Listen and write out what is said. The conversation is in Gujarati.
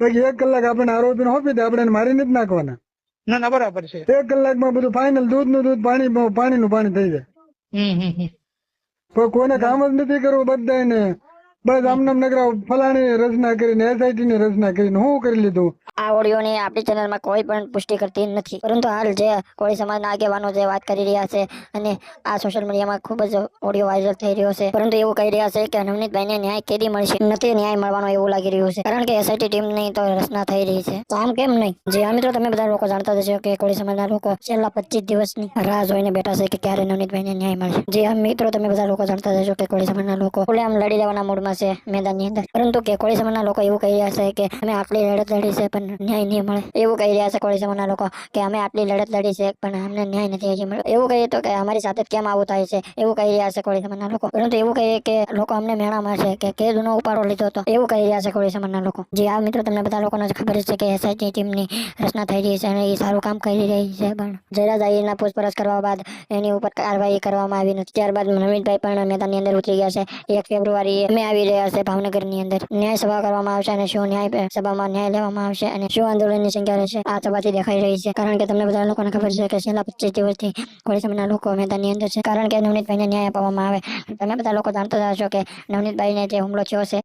બાકી એક કલાક આપણે આરોપીને હોપી દે આપણે મારીને જ નાખવાના. ના ના બરાબર છે. એક કલાકમાં બધું ફાઇનલ દૂધનું દૂધ પાણી પાણીનું પાણી થઈ જાય. કોઈને કામ જ નથી કરવું બધાને બસ આમનામ નકરા ફલાણી રચના કરીને એસઆઈટી ની રચના કરીને હું કરી લીધું. આ ઓડિયોની આપણી ચેનલમાં કોઈ પણ પુષ્ટિ કરતી નથી. પરંતુ હાલ જે કોળી સમાજના આગેવાનો જે વાત કરી રહ્યા છે અને આ સોશિયલ મીડિયામાં ખૂબ જ ઓડિયો વાયરલ થઈ રહ્યો છે. પરંતુ એવું કહી રહ્યા છે કે નવનીતભાઈને ન્યાય કેદી મળશે? નથી ન્યાય મળવાનો એવું લાગી રહ્યું છે. કારણ કે એસઆઈટી ટીમની તો રચના થઈ રહી છે. તો આમ કેમ નહીં? જે મિત્રો તમે બધા લોકો જાણતા હશો કે કોળી સમાજના લોકો છેલ્લા પચીસ દિવસની રાહ જોઈને બેઠા છે કે ક્યારે નવનીતભાઈને ન્યાય મળશે? જે મિત્રો તમે બધા લોકો જાણતા હશો કે કોળી સમાજના લોકો આમ લડી લેવાના મૂડમાં છે, મેદાનની અંદર. પરંતુ કે કોળી સમાજના લોકો એવું કહી રહ્યા છે કે અમે આટલી લડત લડી છે, પણ ન્યાય નહીં મળે. એવું કહી રહ્યા છે કોળી સમાજના લોકો કે અમે આટલી લડત લડી છે, પણ અમને ન્યાય નથી હજી મળ્યો. એવું કહીએ તો કે અમારી સાથે કેમ આવું થાય છે? એવું કહી રહ્યા છે કોળી સમાજના લોકો. પરંતુ એવું કહીએ કે લોકો અમને મેળામાં છે કે કેદનો ઉપાડો લીધો હતો. એવું કહી રહ્યા છે કોળી સમાજના લોકો. જે આ મિત્રો, તમને બધા લોકોને ખબર છે કે એસઆઈટી ટીમની રચના થઈ રહી છે અને એ સારું કામ કરી રહી છે, પણ જયરાજ આહિરના પૂછપરછ કરવા બાદ એની ઉપર કાર્યવાહી કરવામાં આવી નથી. ત્યારબાદ નવીનભાઈ પણ મેદાનની અંદર ઉતરી ગયા છે. એક ફેબ્રુઆરી અમે આવી રહ્યા છે ભાવનગરની અંદર ન્યાય સભા કરવામાં આવશે અને શું ન્યાય સભામાં ન્યાય લેવામાં આવશે અને શું આંદોલનની સંખ્યા રહેશે, આ સભાથી દેખાઈ રહી છે. કારણ કે તમને બધા લોકોને ખબર છે કે છેલ્લા પચીસ દિવસથી કોળી સમયના લોકો મેદાનની અંદર છે. કારણ કે નવનીતભાઈને ન્યાય આપવામાં આવે. તમે બધા લોકો જાણતા હશો કે નવનીતભાઈને જે હુમલો થયો છે